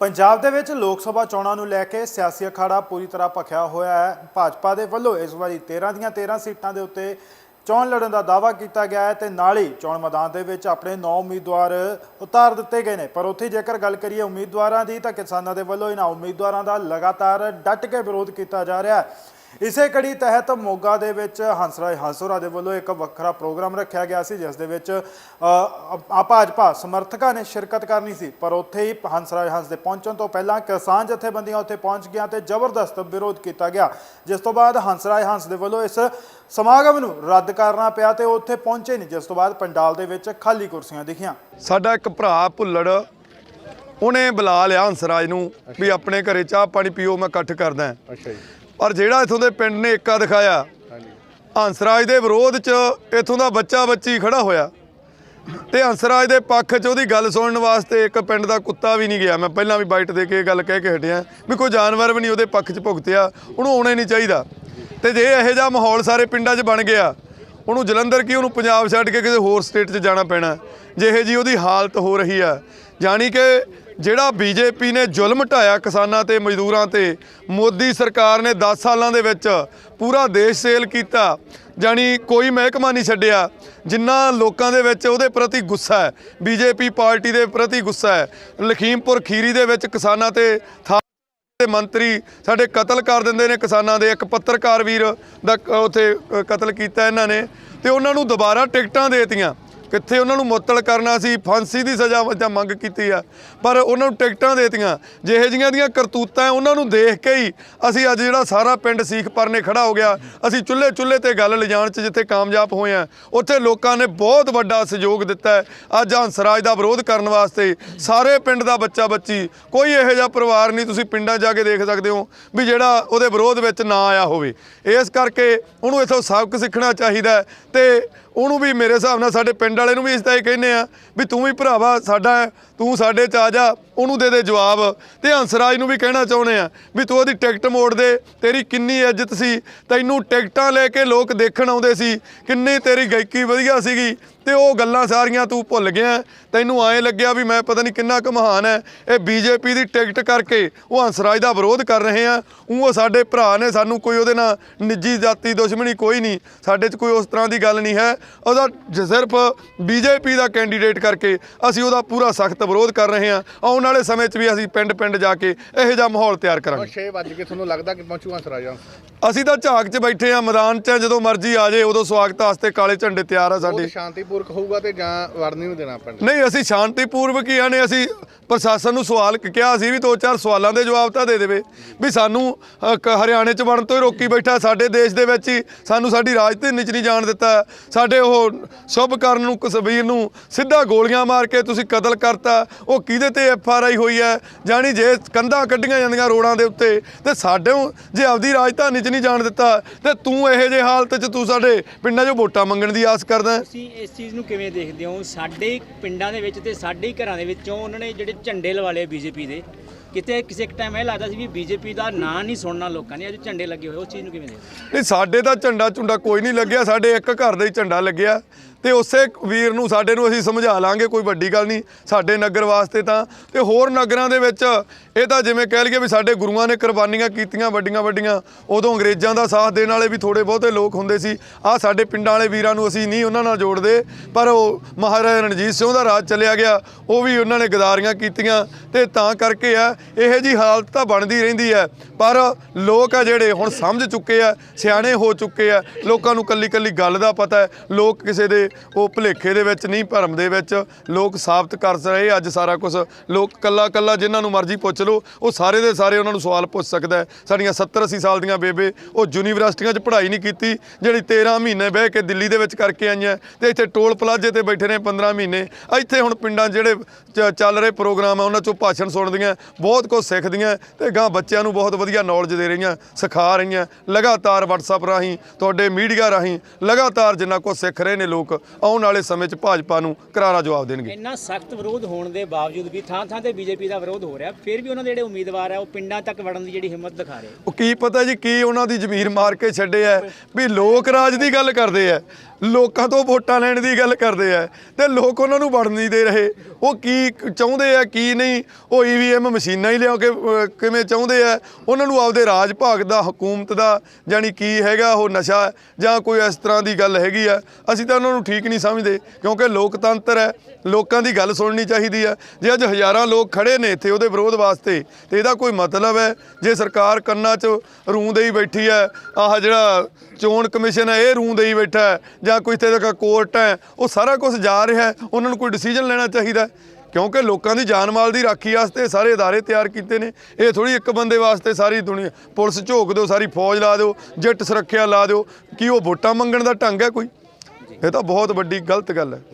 ਪੰਜਾਬ ਦੇ ਵਿੱਚ ਲੋਕ ਸਭਾ ਚੋਣਾਂ ਨੂੰ ਲੈ ਕੇ ਸਿਆਸੀ ਅਖਾੜਾ ਪੂਰੀ ਤਰ੍ਹਾਂ ਭਖਿਆ ਹੋਇਆ ਹੈ। ਭਾਜਪਾ ਦੇ ਵੱਲੋਂ ਇਸ ਵਾਰੀ 13 ਦੀਆਂ 13 ਸੀਟਾਂ ਦੇ ਉੱਤੇ ਚੋਣ ਲੜਨ ਦਾ ਦਾਅਵਾ ਕੀਤਾ ਗਿਆ ਹੈ ਤੇ ਨਾਲ ਹੀ ਚੋਣ ਮੈਦਾਨ ਦੇ ਵਿੱਚ ਆਪਣੇ 9 ਉਮੀਦਵਾਰ ਉਤਾਰ ਦਿੱਤੇ ਗਏ ਨੇ। ਪਰ ਉੱਥੇ ਜੇਕਰ ਗੱਲ ਕਰੀਏ ਉਮੀਦਵਾਰਾਂ ਦੀ ਤਾਂ ਕਿਸਾਨਾਂ ਦੇ ਵੱਲੋਂ ਇਹਨਾਂ ਉਮੀਦਵਾਰਾਂ ਦਾ ਲਗਾਤਾਰ ਡਟ ਕੇ ਵਿਰੋਧ ਕੀਤਾ ਜਾ ਰਿਹਾ ਹੈ। ਇਸੇ ਕੜੀ ਤਹਿਤ ਮੋਗਾ ਦੇ ਵਿੱਚ ਹੰਸਰਾਜ ਹੰਸੋਰਾ ਦੇ ਵੱਲੋਂ ਇੱਕ ਵੱਖਰਾ ਪ੍ਰੋਗਰਾਮ ਰੱਖਿਆ ਗਿਆ ਸੀ ਜਿਸ ਦੇ ਵਿੱਚ ਆ ਭਾਜਪਾ ਸਮਰਥਕਾਂ ਨੇ ਸ਼ਿਰਕਤ ਕਰਨੀ ਸੀ ਪਰ ਉੱਥੇ ਹੀ ਹੰਸਰਾਜ ਹੰਸ ਦੇ ਪਹੁੰਚਣ ਤੋਂ ਪਹਿਲਾਂ ਕਿਸਾਨ ਜਥੇਬੰਦੀਆਂ ਉੱਥੇ ਪਹੁੰਚ ਗਈਆਂ ਤੇ ਜ਼ਬਰਦਸਤ ਵਿਰੋਧ ਕੀਤਾ ਗਿਆ। ਜਿਸ ਤੋਂ ਬਾਅਦ ਹੰਸਰਾਜ ਹੰਸ ਦੇ ਵੱਲੋਂ ਇਸ ਸਮਾਗਮ ਨੂੰ ਰੱਦ ਕਰਨਾ ਪਿਆ ਤੇ ਉਹ ਉੱਥੇ ਪਹੁੰਚੇ ਨਹੀਂ ਜਿਸ ਤੋਂ ਬਾਅਦ ਪੰਡਾਲ ਦੇ ਵਿੱਚ ਖਾਲੀ ਕੁਰਸੀਆਂ ਦਿਖੀਆਂ। ਸਾਡਾ ਇੱਕ ਭਰਾ ਭੁੱਲੜ ਉਹਨੇ ਬੁਲਾ ਲਿਆ ਹੰਸਰਾਜ ਨੂੰ ਵੀ ਆਪਣੇ ਘਰੇ ਚਾਹ ਪਾਣੀ ਪੀਓ ਮੈਂ ਇਕੱਠ ਕਰਦਾ। ਅੱਛਾ ਜੀ। ਪਰ ਜਿਹੜਾ ਇਥੋਂ ਦੇ ਪਿੰਡ ਨੇ ਏਕਾ ਦਿਖਾਇਆ ਹਾਂਜੀ। ਹੰਸਰਾਜ ਦੇ ਵਿਰੋਧ 'ਚ ਇਥੋਂ ਦਾ ਬੱਚਾ ਬੱਚੀ ਖੜਾ ਹੋਇਆ। ਤੇ ਹੰਸਰਾਜ ਦੇ ਪੱਖ 'ਚ ਉਹਦੀ ਗੱਲ ਸੁਣਨ ਵਾਸਤੇ ਇੱਕ ਪਿੰਡ ਦਾ ਕੁੱਤਾ ਵੀ ਨਹੀਂ ਗਿਆ। ਮੈਂ ਪਹਿਲਾਂ ਵੀ ਬਾਈਟ ਦੇ ਕੇ ਇਹ ਗੱਲ ਕਹਿ ਕੇ ਹਟਿਆ ਵੀ ਕੋਈ ਜਾਨਵਰ ਵੀ ਨਹੀਂ ਉਹਦੇ ਪੱਖ 'ਚ ਭੁਗਤਿਆ ਉਹਨੂੰ ਆਉਣਾ ਨਹੀਂ ਚਾਹੀਦਾ। ਤੇ ਜੇ ਇਹੋ ਜਿਹਾ ਮਾਹੌਲ ਸਾਰੇ ਪਿੰਡਾਂ 'ਚ ਬਣ ਗਿਆ ਉਹਨੂੰ ਜਲੰਧਰ ਕੀ ਉਹਨੂੰ ਪੰਜਾਬ ਛੱਡ ਕੇ ਕਿਸੇ ਹੋਰ ਸਟੇਟ 'ਚ ਜਾਣਾ ਪੈਣਾ? ਜਿਹੇ ਜੀ ਉਹਦੀ ਹਾਲਤ ਹੋ ਰਹੀ ਆ। ਜਾਣੀ ਕਿ ਜਿਹੜਾ ਬੀਜੇਪੀ ਨੇ ਜ਼ੁਲਮ ਢਾਇਆ ਕਿਸਾਨਾਂ ਤੇ ਮਜ਼ਦੂਰਾਂ ਤੇ, ਮੋਦੀ ਸਰਕਾਰ ਨੇ 10 ਸਾਲਾਂ ਦੇ ਵਿੱਚ ਪੂਰਾ ਦੇਸ਼ ਸੇਲ ਕੀਤਾ। ਜਾਣੀ ਕੋਈ ਮਹਿਕਮਾ ਨਹੀਂ ਛੱਡਿਆ। ਜਿੰਨਾ ਲੋਕਾਂ ਦੇ ਵਿੱਚ ਉਹਦੇ ਪ੍ਰਤੀ ਗੁੱਸਾ ਹੈ, ਬੀਜੇਪੀ ਪਾਰਟੀ ਦੇ ਪ੍ਰਤੀ ਗੁੱਸਾ ਹੈ। ਲਖੀਮਪੁਰ ਖੀਰੀ ਦੇ ਵਿੱਚ ਕਿਸਾਨਾਂ ਤੇ ਥਾ ਦੇ ਮੰਤਰੀ ਸਾਡੇ ਕਤਲ ਕਰ ਦਿੰਦੇ ਨੇ ਕਿਸਾਨਾਂ ਦੇ। ਇੱਕ ਪੱਤਰਕਾਰ ਵੀਰ ਦਾ ਕ- ਉੱਥੇ ਕਤਲ ਕੀਤਾ ਇਹਨਾਂ ਨੇ। ਤੇ ਉਹਨਾਂ ਨੂੰ ਦੁਬਾਰਾ ਟਿਕਟਾਂ ਦੇਤੀਆਂ। ਕਿੱਥੇ ਉਹਨਾਂ ਨੂੰ ਮੁਅੱਤਲ ਕਰਨਾ ਸੀ, ਫਾਂਸੀ ਦੀ ਸਜ਼ਾ ਵਜਾ ਮੰਗ ਕੀਤੀ ਆ। ਪਰ ਉਹਨਾਂ ਨੂੰ ਟਿਕਟਾਂ ਦੇਤੀਆਂ। ਜਿਹੇ ਜੀਆਂ ਦੀਆਂ ਕਰਤੂਤਾਂ ਉਹਨਾਂ ਨੂੰ ਦੇਖ ਕੇ ਹੀ ਅਸੀਂ ਅੱਜ ਜਿਹੜਾ ਸਾਰਾ ਪਿੰਡ ਸੀਖ ਪਰਨੇ ਖੜਾ ਹੋ ਗਿਆ। ਅਸੀਂ ਚੁੱਲ੍ਹੇ ਚੁੱਲ੍ਹੇ ਤੇ ਗੱਲ ਲਿਜਾਣ 'ਚ ਜਿੱਥੇ ਕਾਮਯਾਬ ਹੋਏ ਆ, ਉੱਥੇ ਲੋਕਾਂ ਨੇ ਬਹੁਤ ਵੱਡਾ ਸਹਿਯੋਗ ਦਿੱਤਾ ਹੈ ਅੱਜ ਹੰਸਰਾਜ ਦਾ ਵਿਰੋਧ ਕਰਨ ਵਾਸਤੇ ਸਾਰੇ ਪਿੰਡ ਦਾ ਬੱਚਾ ਬੱਚੀ, ਕੋਈ ਇਹੋ ਜਿਹਾ ਪਰਿਵਾਰ ਨਹੀਂ, ਤੁਸੀਂ ਪਿੰਡਾਂ ਜਾ ਕੇ ਦੇਖ ਸਕਦੇ ਹੋ ਵੀ ਜਿਹੜਾ ਉਹਦੇ ਵਿਰੋਧ ਵਿੱਚ ਨਾ ਆਇਆ ਹੋਵੇ। ਇਸ ਕਰਕੇ ਉਹਨੂੰ ਇਥੋਂ ਸਬਕ ਸਿੱਖਣਾ ਚਾਹੀਦਾ ਹੈ ਤੇ ਉਹਨੂੰ ਵੀ ਮੇਰੇ ਹਿਸਾਬ ਨਾਲ ਸਾਡੇ ਪਿੰਡ ਵਾਲੇ ਨੂੰ ਵੀ ਇਸ ਤਰ੍ਹਾਂ ਹੀ ਕਹਿੰਦੇ ਆ ਵੀ ਤੂੰ ਵੀ ਭਰਾਵਾ, ਸਾਡਾ, ਤੂੰ ਸਾਡੇ ਚ ਆ ਜਾ। ਉਹਨੂੰ ਦੇ ਦੇ ਜਵਾਬ। ਤੇ ਹੰਸਰਾਜ ਨੂੰ ਵੀ ਕਹਿਣਾ ਚਾਹੁੰਦੇ ਆ ਵੀ ਤੂੰ ਉਹਦੀ ਟਿਕਟ ਮੋੜ ਦੇ, ਤੇਰੀ ਕਿੰਨੀ ਇੱਜ਼ਤ ਸੀ। ਤੈਨੂੰ ਟਿਕਟਾਂ ਲੈ ਕੇ ਲੋਕ ਦੇਖਣ ਆਉਂਦੇ ਸੀ, ਕਿੰਨੀ ਤੇਰੀ ਗਾਇਕੀ ਵਧੀਆ ਸੀਗੀ। ਤੇ ਉਹ ਗੱਲਾਂ ਸਾਰੀਆਂ ਤੂੰ ਭੁੱਲ ਗਿਆ। ਤੈਨੂੰ ਐਂ ਲੱਗਿਆ ਵੀ ਮੈਂ ਪਤਾ ਨਹੀਂ ਕਿੰਨਾ ਕੁ ਮਹਾਨ ਹੈ ਇਹ ਬੀਜੇਪੀ ਦੀ ਟਿਕਟ ਕਰਕੇ ਉਹ ਹੰਸਰਾਜ ਦਾ ਵਿਰੋਧ ਕਰ ਰਹੇ ਆ। ਉਹ ਸਾਡੇ ਭਰਾ ਨੇ, ਸਾਨੂੰ ਕੋਈ ਉਹਦੇ ਨਾਲ ਨਿੱਜੀ ਜਾਤੀ ਦੁਸ਼ਮਣੀ ਕੋਈ ਨਹੀਂ। ਸਾਡੇ 'ਚ ਕੋਈ ਉਸ ਤਰ੍ਹਾਂ ਦੀ ਗੱਲ ਨਹੀਂ ਹੈ। ਉਹਦਾ ਜ- ਸਿਰਫ ਬੀਜੇਪੀ ਦਾ ਕੈਂਡੀਡੇਟ ਕਰਕੇ ਅਸੀਂ ਉਹਦਾ ਪੂਰਾ ਸਖਤ ਵਿਰੋਧ ਕਰ ਰਹੇ ਹਾਂ ਆਉਣ ਵਾਲੇ ਸਮੇਂ 'ਚ ਵੀ ਅਸੀਂ ਪਿੰਡ ਪਿੰਡ ਜਾ ਕੇ ਇਹੋ ਜਿਹਾ ਮਾਹੌਲ ਤਿਆਰ ਕਰਾਂਗੇ। 6 ਵਜੇ ਕੇ ਤੁਹਾਨੂੰ ਲੱਗਦਾ ਕਿ ਪਹੁੰਚੂ ਹੰਸਰਾਜ ਅਸੀਂ ਤਾਂ ਝਾਕ 'ਚ ਬੈਠੇ ਆ ਮੈਦਾਨ 'ਚ ਜਦੋਂ ਮਰਜ਼ੀ ਆ ਜੇ ਉਦੋਂ ਸਵਾਗਤ ਵਾਸਤੇ ਕਾਲੇ ਝੰਡੇ ਤਿਆਰ ਆ ਸਾਡੇ। ਸ਼ਾਂਤੀਪੂਰਕ ਹੋਊਗਾ ਤੇ ਜਾਂ ਵੜਨੀ ਨੂੰ ਦੇਣਾ ਪਿੰਡ ਨਹੀਂ ਅਸੀਂ ਸ਼ਾਂਤੀਪੂਰਵਕ ਹੀ ਆਨੇ ਅਸੀਂ ਪ੍ਰਸ਼ਾਸਨ ਨੂੰ ਸਵਾਲ ਕ- ਕਿਹਾ ਸੀ ਵੀ ਦੋ ਚਾਰ ਸਵਾਲਾਂ ਦੇ ਜਵਾਬ ਤਾਂ ਦੇ ਦੇਵੇ ਵੀ ਸਾਨੂੰ ਹਰਿਆਣੇ ਚ ਵੜਨ ਤੋਂ ਹੀ ਰੋਕੀ ਬੈਠਾ ਸਾਡੇ ਦੇਸ਼ ਦੇ ਵਿੱਚ ਹੀ ਸਾਨੂੰ ਸਾਡੀ ਰਾਜਧਾਨੀ ਚ ਨਹੀਂ ਜਾਣ ਦਿੱਤਾ। ਸਾਡੇ ਉਹ ਸ਼ੁਭ ਕਰਨ ਨੂੰ ਕਸਵੀਰ ਨੂੰ ਸਿੱਧਾ ਗੋਲੀਆਂ ਮਾਰ ਕੇ ਤੁਸੀਂ ਕਤਲ ਕਰਤਾ ਉਹ ਕਿਹਦੇ ਤੇ ਐਫ ਆਰ ਆਈ ਹੋਈ ਹੈ ਜਾਣੀ ਜੇ ਕੰਧਾਂ ਕੱਢੀਆਂ ਜਾਂਦੀਆਂ ਰੋਡਾਂ ਦੇ ਉੱਤੇ ਤੇ ਸਾਡੇ ਜੇ ਆਪਦੀ ਰਾਜਧਾਨੀ ਚ ਨਹੀਂ ਜਾਣ ਦਿੱਤਾ ਤੇ ਤੂੰ ਇਹੋ ਜਿਹੇ ਹਾਲਤ ਚ ਤੂੰ ਸਾਡੇ ਪਿੰਡਾਂ 'ਚੋਂ ਵੋਟਾਂ ਮੰਗਣ ਦੀ ਆਸ ਕਰਦਾ? ਤੁਸੀਂ ਇਸ ਚੀਜ਼ ਨੂੰ ਕਿਵੇਂ ਦੇਖਦੇ ਹੋ ਸਾਡੇ ਪਿੰਡਾਂ ਦੇ ਵਿੱਚ ਤੇ ਸਾਡੇ ਘਰਾਂ ਦੇ ਵਿੱਚੋਂ ਉਹਨਾਂ ਨੇ ਜਿਹੜੇ ਝੰਡੇ ਲਵਾ ਲਏ ਬੀਜੇਪੀ ਦੇ ਕਿਤੇ ਕਿਸੇ ਇੱਕ ਟਾਈਮ ਇਹ ਲੱਗਦਾ ਸੀ ਵੀ ਬੀਜੇਪੀ ਦਾ ਨਾਂ ਨਹੀਂ ਸੁਣਨਾ ਲੋਕਾਂ ਨੇ ਅੱਜ ਝੰਡੇ ਲੱਗੇ ਹੋਏ ਉਸ ਚੀਜ਼ ਨੂੰ ਕਿਵੇਂ ਦੇਖਦੇ? ਨਹੀਂ ਸਾਡੇ ਤਾਂ ਝੰਡਾ ਝੁੰਡਾ ਕੋਈ ਨਹੀਂ ਲੱਗਿਆ ਸਾਡੇ ਇੱਕ ਘਰ ਦਾ ਹੀ ਝੰਡਾ ਲੱਗਿਆ ਤੇ ਉਸੇ ਵੀਰ ਨੂੰ, ਸਾਡੇ ਨੂੰ ਅਸੀਂ ਸਮਝਾ ਲਾਂਗੇ, ਕੋਈ ਵੱਡੀ ਗੱਲ ਨਹੀਂ। ਸਾਡੇ ਨਗਰ ਵਾਸਤੇ ਤਾਂ, ਤੇ ਹੋਰ ਨਗਰਾਂ ਦੇ ਵਿੱਚ ਇਹ ਤਾਂ ਜਿਵੇਂ ਕਹਿ ਲਈਏ ਵੀ ਸਾਡੇ ਗੁਰੂਆਂ ਨੇ ਕੁਰਬਾਨੀਆਂ ਕੀਤੀਆਂ, ਵੱਡੀਆਂ ਵੱਡੀਆਂ, ਉਦੋਂ ਅੰਗਰੇਜ਼ਾਂ ਦਾ ਸਾਥ ਦੇਣ ਵਾਲੇ ਵੀ ਥੋੜੇ ਬਹੁਤੇ ਲੋਕ ਹੁੰਦੇ ਸੀ। ਆ ਸਾਡੇ ਪਿੰਡਾਂ ਵਾਲੇ ਵੀਰਾਂ ਨੂੰ ਅਸੀਂ ਨਹੀਂ ਉਹਨਾਂ ਨਾਲ ਜੋੜਦੇ, ਪਰ ਉਹ ਮਹਾਰਾਜਾ ਰਣਜੀਤ ਸਿੰਘ ਦਾ ਰਾਜ ਚੱਲਿਆ ਗਿਆ, ਉਹ ਵੀ ਉਹਨਾਂ ਨੇ ਗਦਾਰੀਆਂ ਕੀਤੀਆਂ, ਤੇ ਤਾਂ ਕਰਕੇ ਆ, ਇਹੋ ਜੀ ਹਾਲਤ ਤਾਂ ਬਣਦੀ ਰਹਿੰਦੀ ਹੈ। ਪਰ ਲੋਕ ਆ ਜਿਹੜੇ ਹੁਣ ਸਮਝ ਚੁੱਕੇ ਆ, ਸਿਆਣੇ ਹੋ ਚੁੱਕੇ ਆ, ਲੋਕਾਂ ਨੂੰ ਕੱਲੀ ਕੱਲੀ ਗੱਲ ਦਾ ਪਤਾ ਹੈ। ਲੋਕ ਕਿਸੇ ਦੇ ਉਹ ਭੁਲੇਖੇ ਦੇ ਵਿੱਚ ਨਹੀਂ, ਭਰਮ ਦੇ ਵਿੱਚ ਲੋਕ ਸਾਬਤ ਕਰ ਰਹੇ ਅੱਜ ਸਾਰਾ ਕੁਝ ਲੋਕ ਕੱਲਾ ਕੱਲਾ ਜਿਨ੍ਹਾਂ ਨੂੰ ਮਰਜ਼ੀ ਪੁੱਛ ਲਓ, ਉਹ ਸਾਰੇ ਦੇ ਸਾਰੇ ਉਹਨਾਂ ਨੂੰ ਸਵਾਲ ਪੁੱਛ ਸਕਦਾ ਸਾਡੀਆਂ 70 80 ਸਾਲ ਦੀਆਂ ਬੇਬੇ, ਉਹ ਯੂਨੀਵਰਸਿਟੀਆਂ 'ਚ ਪੜ੍ਹਾਈ ਨਹੀਂ ਕੀਤੀ, ਜਿਹੜੀ 13 ਮਹੀਨੇ ਬਹਿ ਕੇ ਦਿੱਲੀ ਦੇ ਵਿੱਚ ਕਰਕੇ ਆਈਆਂ, ਤੇ ਇੱਥੇ ਟੋਲ ਪਲਾਜ਼ੇ ਤੇ ਬੈਠੇ ਨੇ 15 ਮਹੀਨੇ। ਇੱਥੇ ਹੁਣ ਪਿੰਡਾਂ ਜਿਹੜੇ ਚ- ਚੱਲ ਰਹੇ ਪ੍ਰੋਗਰਾਮ ਆ, ਉਹਨਾਂ 'ਚੋਂ ਭਾਸ਼ਣ ਸੁਣਦੀਆਂ, ਬਹੁਤ ਕੁਝ ਸਿੱਖਦੀਆਂ, ਤੇ ਗਾਂ ਬੱਚਿਆਂ ਨੂੰ ਬਹੁਤ ਵਧੀਆ ਨੌਲੇਜ ਦੇ ਰਹੀਆਂ ਸਿਖਾ ਰਹੀਆਂ ਲਗਾਤਾਰ WhatsApp ਰਾਹੀਂ ਤੁਹਾਡੇ ਮੀਡੀਆ ਰਾਹੀਂ ਲਗਾਤਾਰ ਜਿੰਨਾ ਕੁਝ ਸਿੱਖ ਰਹੇ ਨੇ ਲੋਕ ਆਉਣ ਵਾਲੇ ਸਮੇਂ 'ਚ ਭਾਜਪਾ ਨੂੰ ਕਰਾਰਾ ਜਵਾਬ ਦੇਣਗੇ। ਇੰਨਾ ਸਖਤ ਵਿਰੋਧ ਹੋਣ ਦੇ ਬਾਵਜੂਦ ਵੀ ਥਾਂ ਥਾਂ ਤੇ ਬੀਜੇਪੀ ਦਾ ਵਿਰੋਧ ਹੋ ਰਿਹਾ ਫਿਰ ਵੀ ਉਹਨਾਂ ਦੇ ਜਿਹੜੇ ਉਮੀਦਵਾਰ ਆ ਉਹ ਪਿੰਡਾਂ ਤੱਕ ਵੜਨ ਦੀ ਜਿਹੜੀ ਹਿੰਮਤ ਦਿਖਾ ਰਹੇ ਉਹ ਕੀ ਪਤਾ ਜੀ ਕੀ ਉਹਨਾਂ ਦੀ ਜ਼ਮੀਰ ਮਾਰ ਕੇ ਛੱਡੇ ਆ ਵੀ ਲੋਕ ਰਾਜ ਦੀ ਗੱਲ ਕਰਦੇ ਆ ਲੋਕਾਂ ਤੋਂ ਵੋਟਾਂ ਲੈਣ ਦੀ ਗੱਲ ਕਰਦੇ ਆ ਤੇ ਲੋਕ ਉਹਨਾਂ ਨੂੰ ਵੜਨ ਨਹੀਂ ਦੇ ਰਹੇ। ਉਹ ਕੀ ਚਾਹੁੰਦੇ ਆ, ਕੀ ਨਹੀਂ, ਉਹ ਈਵੀਐਮ ਮਸ਼ੀਨਾਂ ਹੀ ਲਿਆ ਕੇ ਕਿਵੇਂ ਚਾਹੁੰਦੇ ਆ? ਉਹਨਾਂ ਨੂੰ ਆਪਦੇ ਰਾਜ ਭਾਗ ਦਾ, ਹਕੂਮਤ ਦਾ ਜਾਨੀ ਕੀ ਹੈਗਾ ਉਹ ਨਸ਼ਾ ਜਾਂ ਕੋਈ ਇਸ ਤਰ੍ਹਾਂ ਦੀ ਗੱਲ ਹੈਗੀ ਆ? ਅਸੀਂ ਤਾਂ ਉਹਨਾਂ ਨੂੰ ਠੀਕ ਨਹੀਂ ਸਮਝਦੇ, ਕਿਉਂਕਿ ਲੋਕਤੰਤਰ ਹੈ, ਲੋਕਾਂ ਦੀ ਗੱਲ ਸੁਣਨੀ ਚਾਹੀਦੀ ਹੈ ਜੇ ਅੱਜ ਹਜ਼ਾਰਾਂ ਲੋਕ ਖੜੇ ਨੇ ਇੱਥੇ ਉਹਦੇ ਵਿਰੋਧ ਵਾਸਤੇ, ਤੇ ਇਹਦਾ ਕੋਈ ਮਤਲਬ ਹੈ? ਜੇ ਸਰਕਾਰ ਕੰਨਾਂ 'ਚ ਰੂੰ ਦੇਈ ਬੈਠੀ ਹੈ, ਆਹ ਜਿਹੜਾ ਚੋਣ ਕਮਿਸ਼ਨ ਹੈ ਇਹ ਰੂੰ ਦੇਈ ਬੈਠਾ ਹੈ ਜਾਂ ਕੋਈ ਇੱਥੇ ਦਾ ਕੋਰਟ ਹੈ ਉਹ ਸਾਰਾ ਕੁਝ ਜਾ ਰਿਹਾ ਹੈ ਉਹਨਾਂ ਨੂੰ ਕੋਈ ਡਿਸੀਜਨ ਲੈਣਾ ਚਾਹੀਦਾ ਹੈ। ਕਿਉਂਕਿ ਲੋਕਾਂ ਦੀ ਜਾਨ ਮਾਲ ਦੀ ਰਾਖੀ ਵਾਸਤੇ ਸਾਰੇ ادارے ਤਿਆਰ ਕੀਤੇ ਨੇ ਇਹ ਥੋੜੀ ਇੱਕ ਬੰਦੇ ਵਾਸਤੇ ਸਾਰੀ ਦੁਨੀਆ ਪੁਲਿਸ ਝੋਕ ਦਿਓ ਸਾਰੀ ਫੌਜ ਲਾ ਦਿਓ ਜੱਟ ਸੁਰੱਖਿਆ ਲਾ ਦਿਓ ਕੀ ਉਹ ਵੋਟਾਂ ਮੰਗਣ ਦਾ ਢੰਗ ਹੈ ਕੋਈ ਇਹ ਤਾਂ ਬਹੁਤ ਵੱਡੀ ਗਲਤ ਗੱਲ ਹੈ